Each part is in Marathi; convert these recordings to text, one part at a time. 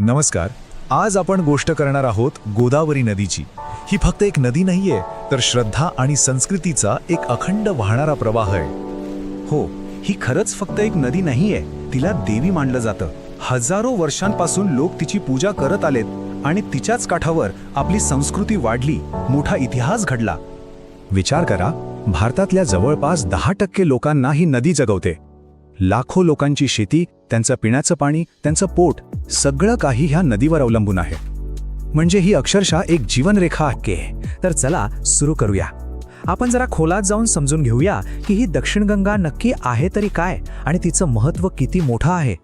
नमस्कार. आज आपण गोष्ट करणार आहोत गोदावरी नदीची. ही फक्त एक नदी नाहीये तर श्रद्धा आणि संस्कृतीचा एक अखंड वाहणारा प्रवाह आहे. हो ही खरंच फक्त एक नदी नाहीये तिला देवी मानलं जातं. हजारो वर्षांपासून लोक तिची पूजा करत आलेत आणि तिच्याच काठावर आपली संस्कृती वाढली मोठा इतिहास घडला. विचार करा भारतातल्या जवळपास दहा टक्के लोकांना ही नदी जगवते. लाखो लोकांची शेती त्यांचं पिण्याचं पाणी त्यांचं पोट सगळं काही ह्या नदीवर अवलंबून आहे. म्हणजे ही अक्षरशः एक जीवनरेखा आहे. तर चला सुरू करूया. आपण जरा खोलात जाऊन समजून घेऊया की ही दक्षिण गंगा नक्की आहे तरी काय आणि तिचं महत्त्व किती मोठं आहे.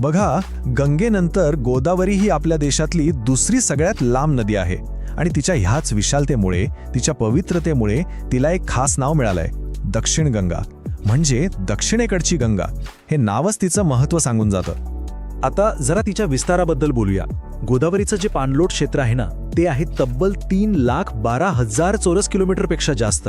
बघा गंगेनंतर गोदावरी ही आपल्या देशातली दुसरी सगळ्यात लांब नदी आहे आणि तिच्या ह्याच विशालतेमुळे तिच्या पवित्रतेमुळे तिला एक खास नाव मिळालंय दक्षिण गंगा. म्हणजे दक्षिणेकडची गंगा. हे नावच तिचं महत्त्व सांगून जातं. आता जरा तिच्या विस्ताराबद्दल बोलूया. गोदावरीचं जे पाणलोट क्षेत्र आहे ना ते आहे तब्बल तीन लाख बारा हजार चौरस किलोमीटरपेक्षा जास्त.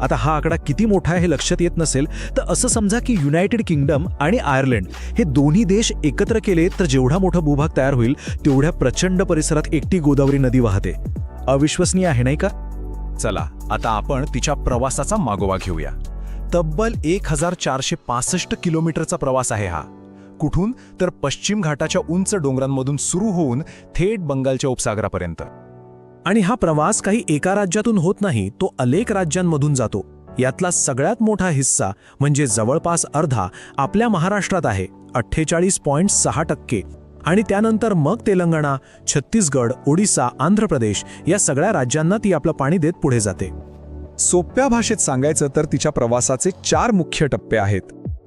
आता हा आकडा किती मोठा आहे हे लक्षात येत नसेल तर असं समजा की युनायटेड किंगडम आणि आयर्लंड हे दोन्ही देश एकत्र केले तर जेवढा मोठा भूभाग तयार होईल तेवढ्या प्रचंड परिसरात एकटी गोदावरी नदी वाहते. अविश्वसनीय आहे नाही का? चला आता आपण तिच्या प्रवासाचा मागोवा घेऊया. तब्बल एक हजार चारशे पासष्ट किलोमीटरचा प्रवास आहे हा. कुठून? तर पश्चिम घाटाच्या उंच डोंगरांमधून सुरू होऊन थेट बंगालच्या उपसागरापर्यंत. आणि हा प्रवास काही एका राज्यातून होत नाही तो अनेक राज्यांमधून जातो. यातला सगळ्यात मोठा हिस्सा म्हणजे जवळपास अर्धा आपल्या महाराष्ट्रात आहे अठ्ठेचाळीस पॉईंट सहा टक्के. आणि त्यानंतर मग तेलंगणा छत्तीसगड ओडिसा आंध्र प्रदेश या सगळ्या राज्यांना ती आपलं पाणी देत पुढे जाते. सोप्या भाषेत सांगायचं तर तिच्या प्रवासाचे चार मुख्य टप्पे आहेत.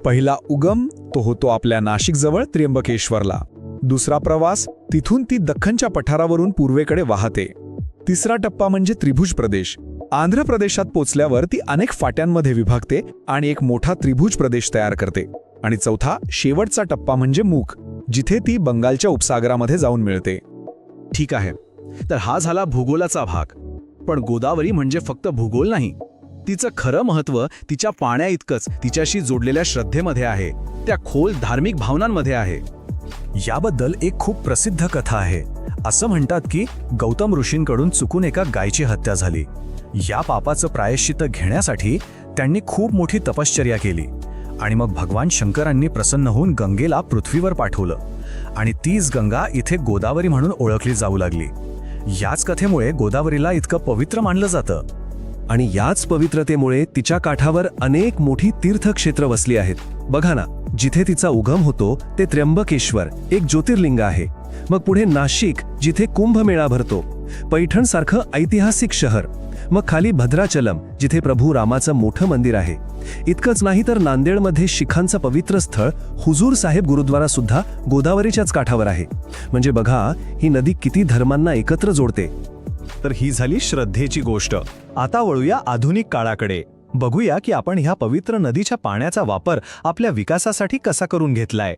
पहिला उगम तो होतो आपल्या नाशिकजवळ त्र्यंबकेश्वरला. दुसरा प्रवास तिथून ती दख्खनच्या पठारावरून पूर्वेकडे वाहते. तिसरा टप्पा म्हणजे त्रिभुज प्रदेश. आंध्र प्रदेशात पोचल्यावर ती अनेक फाट्यांमध्ये विभागते आणि एक मोठा त्रिभुज प्रदेश तयार करते. आणि चौथा शेवटचा टप्पा म्हणजे मूक जिथे ती बंगालच्या उपसागरामध्ये जाऊन मिळते. ठीक आहे. तर हा झाला भूगोलाचा भाग. पण गोदावरी म्हणजे फक्त भूगोल नाही. तिचं खरं महत्त्व तिच्या पाण्या इतकंच तिच्याशी जोडलेल्या श्रद्धेमध्ये आहे. त्या खोल धार्मिक भावनांमध्ये आहे. याबद्दल एक खूप प्रसिद्ध कथा आहे. असं म्हणतात की गौतम ऋषींकडून चुकून एका गायची हत्या झाली. या पापाचं प्रायश्चित घेण्यासाठी त्यांनी खूप मोठी तपश्चर्या केली. आणि मग भगवान शंकरांनी प्रसन्न होऊन गंगेला पृथ्वीवर पाठवलं. आणि तीच गंगा इथे गोदावरी म्हणून ओळखली जाऊ लागली. याच कथेमुळे गोदावरीला इतकं पवित्र मानलं जातं. आणि याच पवित्रतेमुळे तिच्या काठावर अनेक मोठी तीर्थक्षेत्र वसली आहेत. बघा ना जिथे तिचा उगम होतो ते त्र्यंबकेश्वर एक ज्योतिर्लिंग आहे. मग पुढे नाशिक जिथे कुंभमेळा भरतो. पैठण सारखं ऐतिहासिक शहर. मग खाली भद्राचलम जिथे प्रभू रामाचं मोठं मंदिर आहे. इतकंच नाही तर नांदेडमध्ये शिखांचं पवित्र स्थळ हुजूर साहेब गुरुद्वारा सुद्धा गोदावरीच्याच काठावर आहे. म्हणजे बघा ही नदी किती धर्मांना एकत्र जोडते. तर ही झाली श्रद्धेची गोष्ट. आता वळूया आधुनिक काळाकडे. बघूया की आपण ह्या पवित्र नदीच्या पाण्याचा वापर आपल्या विकासासाठी कसा करून घेतलाय.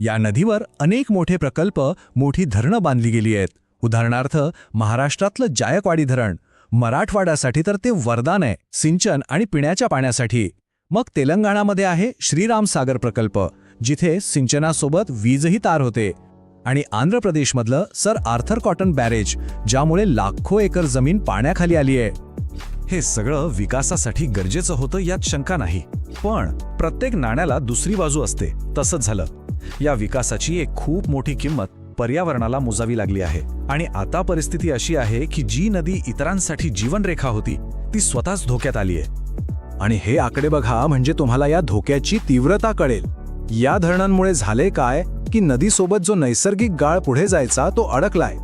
या नदीवर अनेक मोठे प्रकल्प मोठी धरणं बांधली गेली आहेत. उदाहरणार्थ महाराष्ट्रातलं जायकवाडी धरण मराठवाड्यासाठी तर ते वरदान आहे सिंचन आणि पिण्याच्या पाण्यासाठी. मग तेलंगणामध्ये आहे श्रीराम सागर प्रकल्प जिथे सिंचनासोबत वीजही तार होते. आणि आंध्र प्रदेशमधलं सर आर्थर कॉटन बॅरेज ज्यामुळे लाखो एकर जमीन पाण्याखाली आली आहे. हे सगळं विकासासाठी गरजेचं होतं यात शंका नाही. पण प्रत्येक नाण्याला दुसरी बाजू असते तसंच झालं. या विकासाची एक खूप मोठी किंमत पर्यावरणाला मोजावी लागली आहे. आणि आता परिस्थिती अशी आहे की जी नदी इतरांसाठी जीवनरेखा होती ती स्वतःच धोक्यात आली आहे. आणि हे आकडे बघा म्हणजे तुम्हाला या धोक्याची तीव्रता कळेल. या धरणांमुळे झाले काय की नदीसोबत जो नैसर्गिक गाळ पुढे जायचा तो अडकलाय.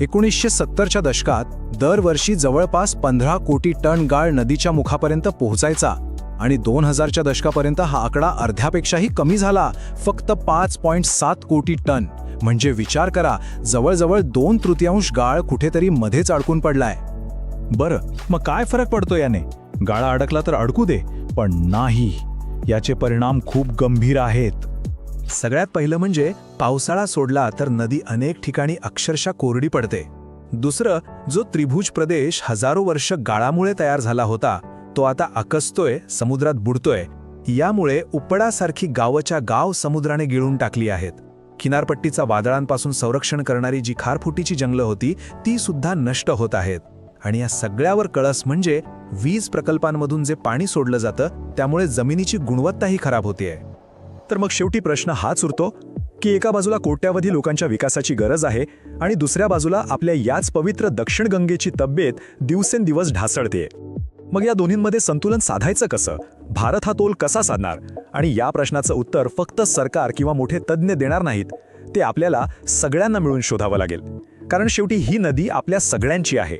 एकोणीसशे सत्तरच्या दशकात दरवर्षी जवळपास पंधरा कोटी टन गाळ नदीच्या मुखापर्यंत पोहोचायचा आणि दोन हजारच्या दशकापर्यंत हा आकडा अर्ध्यापेक्षाही कमी झाला फक्त पाच पॉईंट सात कोटी टन. म्हणजे विचार करा जवळजवळ दोन तृतीयांश गाळ कुठेतरी मध्येच अडकून पडलाय. बरं मग काय फरक पडतो याने? गाळा अडकला तर अडकू दे पण नाही. याचे परिणाम खूप गंभीर आहेत. सगळ्यात पहिलं म्हणजे पावसाळा सोडला तर नदी अनेक ठिकाणी अक्षरशः कोरडी पडते. दुसरं जो त्रिभुज प्रदेश हजारो वर्ष गाळामुळे तयार झाला होता तो आता आकसतोय समुद्रात बुडतोय. यामुळे उपडासारखी गावच्या गाव समुद्राने गिळून टाकली आहेत. किनारपट्टीचा वादळांपासून संरक्षण करणारी जी खारफुटीची जंगलं होती ती सुद्धा नष्ट होत आहेत. आणि या सगळ्यावर कळस म्हणजे वीज प्रकल्पांमधून जे पाणी सोडलं जातं त्यामुळे जमिनीची गुणवत्ताही खराब होतीये. तर मग शेवटी प्रश्न हाच उरतो की एका बाजूला कोट्यावधी लोकांच्या विकासाची गरज आहे आणि दुसऱ्या बाजूला आपल्या याच पवित्र दक्षिण गंगेची तब्येत दिवसेंदिवस ढासळते मग या दोन्हींमध्ये संतुलन साधायचं कसं? भारत हा तोल कसा साधणार? आणि या प्रश्नाचं उत्तर फक्त सरकार किंवा मोठे तज्ज्ञ देणार नाहीत. ते आपल्याला सगळ्यांना मिळून शोधावं लागेल. कारण शेवटी ही नदी आपल्या सगळ्यांची आहे.